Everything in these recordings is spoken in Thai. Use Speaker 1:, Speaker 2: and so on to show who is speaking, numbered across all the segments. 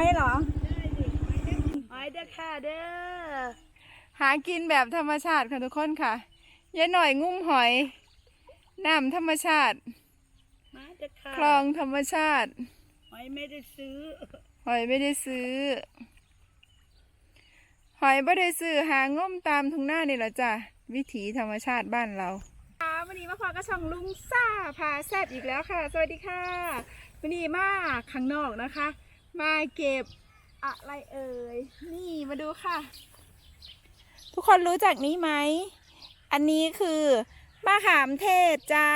Speaker 1: อยเหรอ
Speaker 2: หอยเด้อค่ะเด้อ
Speaker 1: หากินแบบธรรมชาติค่ะทุกคนค่ะยายหน่อยงุ้มหอยน้ำธรรมชาติ
Speaker 2: มาเด้อค่ะ
Speaker 1: คลองธรรมชาติ
Speaker 2: หอยไม่ได้ซื้อ
Speaker 1: หอยไม่ได้ซื้อ หอยไม่ได้ซื้อหางมตามทุ่งหน้านี่แหละจ้ะวิถีธรรมชาติบ้านเราค่ะวันนี้มาพอก็ช่องลุงซ่าพาแซบอีกแล้วค่ะ สวัสดีค่ะวันนี้มาข้างนอกนะคะ มาเก็บอะไรเอ่ย นี่มาดูค่ะ ทุกคนรู้จักนี้ไหม อันนี้คือมะขามเทศจ้า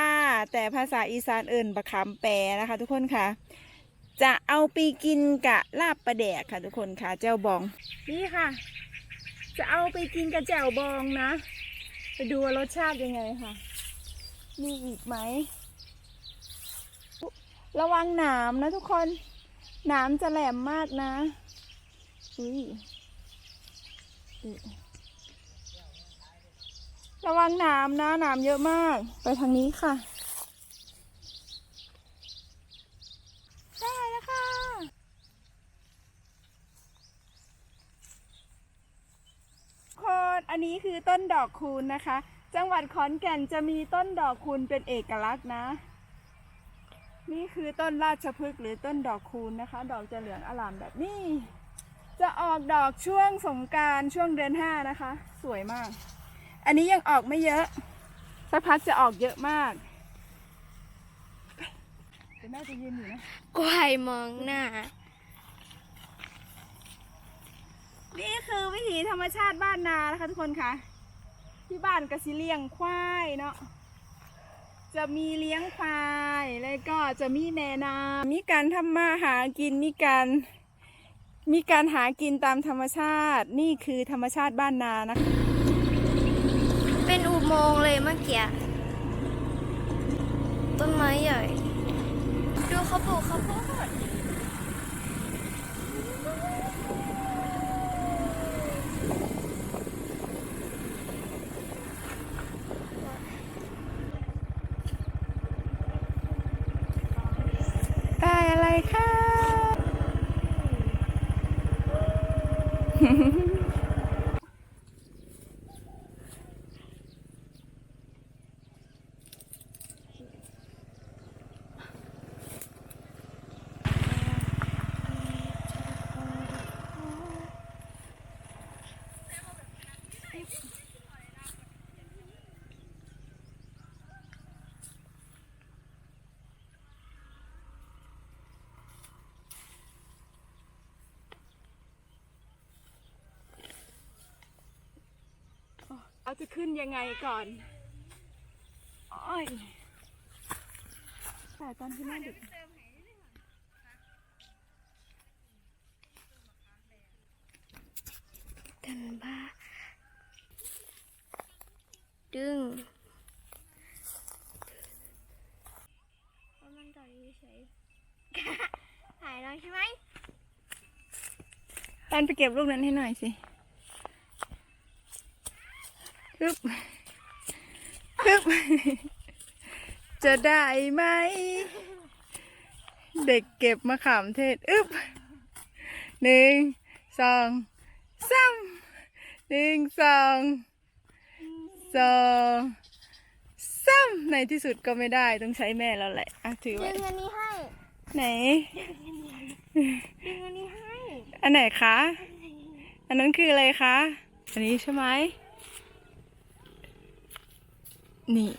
Speaker 1: แต่ภาษาอีสานเอิ่นบะขามแปรนะคะ ทุกคนค่ะ จะเอาไปกินกะลาบปลาแดกค่ะ ทุกคนค่ะแจ่วบอง นี่ค่ะ จะเอาไปกินกับแจ่วบองนะ ไปดูว่ารสชาติยังไงค่ะ มีอีกไหม ระวังหนามนะทุกคน หนามจะแหลมมากนะ อุ้ยระวังหนามนะหนามเยอะมาก ไปทางนี้ค่ะ ได้แล้วค่ะ คนอันนี้คือต้นดอกคูณนะคะ จังหวัดขอนแก่นจะมีต้นดอกคูณเป็นเอกลักษณ์นะ นี่คือต้นราชพฤกษ์หรือต้นดอกคูณนะคะ ดอกจะเหลืองอลามแบบนี้ จะออกดอกช่วงสงกรารช่วงเดือนห้านะคะ สวยมาก อันนี้ยังออกไม่เยอะ สักพักจะออกเยอะมากเดี๋ยวแม่จะยืนอยู่นะ
Speaker 3: กวายมองหน้า
Speaker 1: นี่คือวิถีธรรมชาติบ้านนานะคะทุกคนคะที่บ้านกสิเลี้ยงควายเนาะ จะมีเลี้ยงควายแล้วก็จะมีแม่นามีการทำมาหากินมีการมีการหากินตามธรรมชาติ นี่คือธรรมชาติบ้านนานะคะ
Speaker 3: เป็นอุโมงค์เลยเมื่อกี้ต้นไม้ใหญ่ ดูเขาปลูกข้าวโพด
Speaker 1: ได้อะไร ค่ะ จะขึ้นยังไงก่อนอ้อยแต่ตอนที่แม่ดึก
Speaker 3: กันบ้าดึงมันต่อยเฉยถ่ายเราใช่ไหม
Speaker 1: ตันไปเก็บลูกนั้นให้หน่อยสิ ฮึบฮึบจะได้ไหม เด็กเก็บมะขามเทศ อึบหนึ่งสองสามหนึ่งสองสองสามในที่สุดก็ไม่ได้ต้องใช้แม่แล้วแหละอะถือ
Speaker 3: ดึ
Speaker 1: ไว้
Speaker 3: งอันนี้ให้
Speaker 1: ไหน
Speaker 3: ดึงอันนี้ให้
Speaker 1: อันไหนคะ อันนั้นคืออะไรคะ อันนี้ใช่ไหม นี่